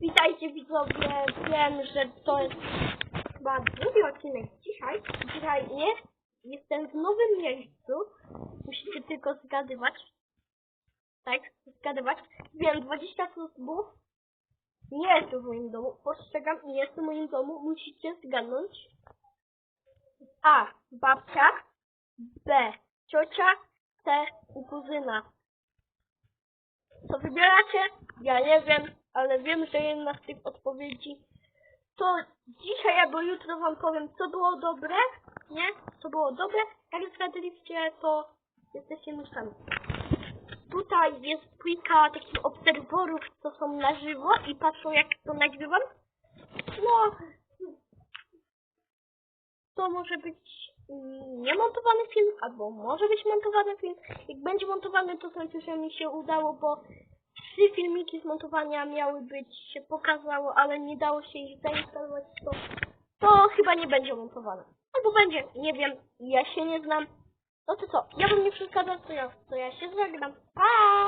Witajcie widzowie, wiem, że to jest chyba drugi odcinek dzisiaj. Dzisiaj nie, jestem w nowym miejscu. Musicie tylko zgadywać. Tak, zgadywać. Wiem, 20 subów. Nie jest w moim domu. Postrzegam, nie jest w moim domu. Musicie zgadnąć. A. Babcia. B. Ciocia. C. Kuzyna. Co wybieracie? Ja nie wiem, ale wiem, że jedna z tych odpowiedzi to dzisiaj albo jutro wam powiem, co było dobre, nie? Co było dobre. Jak zgadliście, to jesteście mistrzami. Tutaj jest trójka takich obserwatorów, co są na żywo i patrzą jak to nagrywam. No, to może być mm, niemontowany film, albo może być montowany film. Jak będzie montowany, to sądzę, że mi się udało, bo trzy filmiki z montowania miały być, się pokazało, ale nie dało się ich zainstalować, to, to chyba nie będzie montowane. Albo będzie, nie wiem, ja się nie znam. No to co, ja bym nie przeszkadzał, to ja, to ja się zagram. Pa!